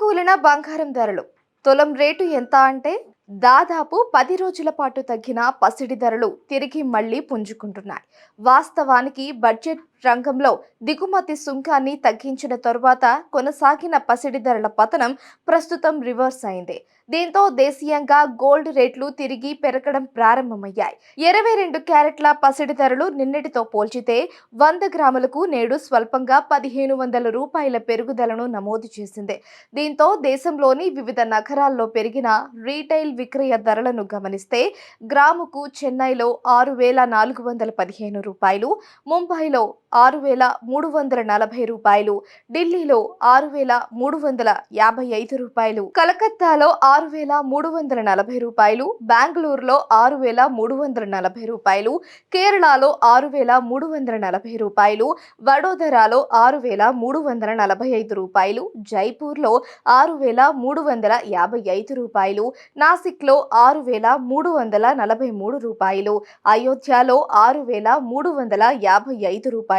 కూలిన బంగారం ధరలు. తులం రేటు ఎంత అంటే దాదాపు పది రోజుల పాటు తగ్గిన పసిడి ధరలు తిరిగి మళ్ళీ పుంజుకుంటున్నాయి. వాస్తవానికి బడ్జెట్ రంగంలో దిగుమతి సుంకాన్ని తగ్గించిన తరువాత కొనసాగిన పసిడి ధరల పతనం ప్రస్తుతం రివర్స్ అయింది. దీంతో దేశీయంగా గోల్డ్ రేట్లు తిరిగి పెరగడం ప్రారంభమయ్యాయి. ఇరవై రెండు క్యారెట్ల పసిడి ధరలు నిన్నటితో పోల్చితే వంద గ్రాములకు నేడు స్వల్పంగా పదిహేను వందల రూపాయల పెరుగుదలను నమోదు చేసింది. దీంతో దేశంలోని వివిధ నగరాల్లో పెరిగిన రీటైల్ విక్రయ ధరలను గమనిస్తే గ్రాముకు చెన్నైలో ఆరు వేల నాలుగు వందల పదిహేను రూపాయలు ముంబైలో ఆరు వేల మూడు వందల నలభై రూపాయలు ఢిల్లీలో ఆరు వేల మూడు వందల యాభై ఐదు రూపాయలు కలకత్తాలో ఆరు వేల మూడు వందల నలభై రూపాయలు బెంగళూరులో ఆరు వేల మూడు వందల నలభై రూపాయలు కేరళలో ఆరు వేల మూడు వందల నలభై రూపాయలు వడోదరాలో ఆరు వేల మూడు వందల నలభై ఐదు రూపాయలు జైపూర్లో ఆరు వేల మూడు వందల యాభై ఐదు రూపాయలు నాసిక్లో ఆరు వేల మూడు వందల నలభై మూడు రూపాయలు అయోధ్యలో ఆరు వేల మూడు వందల యాభై ఐదు రూపాయలు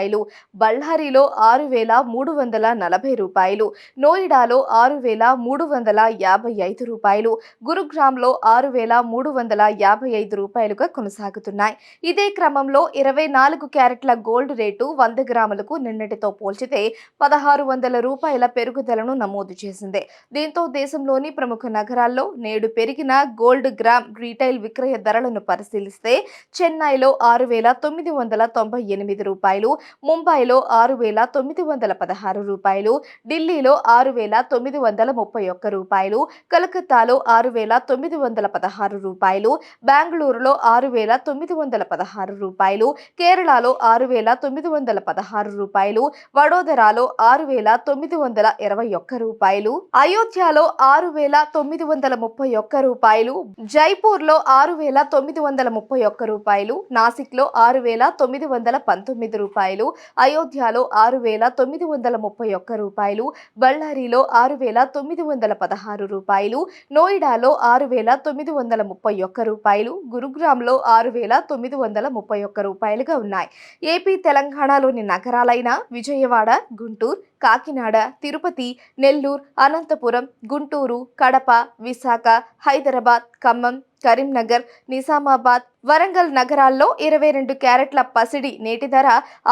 బళ్ళారిలో ఆరు వేల మూడు వందల నలభై రూపాయలు నోయిడాలో ఆరు వేల మూడు వందల యాభై ఐదు రూపాయలు గురుగ్రామ్లో ఆరు వేల మూడు వందల యాభై ఐదు రూపాయలుగా కొనసాగుతున్నాయి. ఇదే క్రమంలో ఇరవై నాలుగు క్యారెట్ల గోల్డ్ రేటు వంద గ్రాములకు నిన్నటితో పోల్చితే పదహారు వందల రూపాయల పెరుగుదలను నమోదు చేసింది. దీంతో దేశంలోని ప్రముఖ నగరాల్లో నేడు పెరిగిన గోల్డ్ గ్రామ్ రీటైల్ విక్రయ ధరలను పరిశీలిస్తే చెన్నైలో ఆరు వేల తొమ్మిది వందల తొంభై ఎనిమిది రూపాయలు ముంబైలో ఆరు వేల తొమ్మిది వందల పదహారు రూపాయలు ఢిల్లీలో ఆరు వేల తొమ్మిది వందల ముప్పై ఒక్క రూపాయలు కలకత్తాలో ఆరు వేల తొమ్మిది వందల పదహారు రూపాయలు బెంగళూరులో ఆరు వేల తొమ్మిది వందల పదహారు రూపాయలు కేరళలో ఆరు వేల తొమ్మిది వందల పదహారు రూపాయలు వడోదరాలో ఆరు వేల తొమ్మిది వందల ఇరవై ఒక్క రూపాయలు అయోధ్యలో ఆరు వేల తొమ్మిది వందల ముప్పై ఒక్క రూపాయలు జైపూర్లో ఆరు వేల తొమ్మిది వందల ముప్పై ఒక్క రూపాయలు నాసిక్లో ఆరు వేల తొమ్మిది వందల పంతొమ్మిది రూపాయలు రూపాయలు అయోధ్యలో ఆరు వేల తొమ్మిది వందల ముప్పై ఒక్క రూపాయలు బళ్ళారిలో ఆరు వేల తొమ్మిది వందల పదహారు రూపాయలు నోయిడాలో ఆరు వేల తొమ్మిది వందల ముప్పై ఒక్క రూపాయలు గురుగ్రామ్లో ఆరు వేల తొమ్మిది వందల ముప్పై ఒక్క రూపాయలుగా ఉన్నాయి. ఏపీ తెలంగాణలోని నగరాలైన విజయవాడ గుంటూరు కాకినాడ తిరుపతి నెల్లూరు అనంతపురం గుంటూరు కడప విశాఖ హైదరాబాద్ ఖమ్మం కరీంనగర్ నిజామాబాద్ వరంగల్ నగరాల్లో ఇరవై రెండు క్యారెట్ల పసిడి నేటి ధర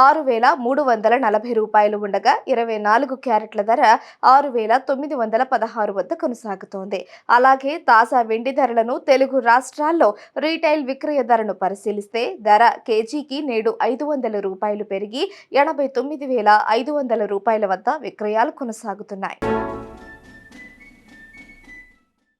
ఆరు వేల మూడు వందల నలభై రూపాయలు ఉండగా ఇరవై నాలుగు క్యారెట్ల ధర ఆరు వేల తొమ్మిది వందల పదహారు వద్ద కొనసాగుతోంది. అలాగే తాజా వెండి ధరలను తెలుగు రాష్ట్రాల్లో రీటైల్ విక్రయ ధరను పరిశీలిస్తే ధర కేజీకి నేడు ఐదు వందల రూపాయలు పెరిగి ఎనభై తొమ్మిది వేల ఐదు వందల రూపాయల వద్ద విక్రయాలు కొనసాగుతున్నాయి.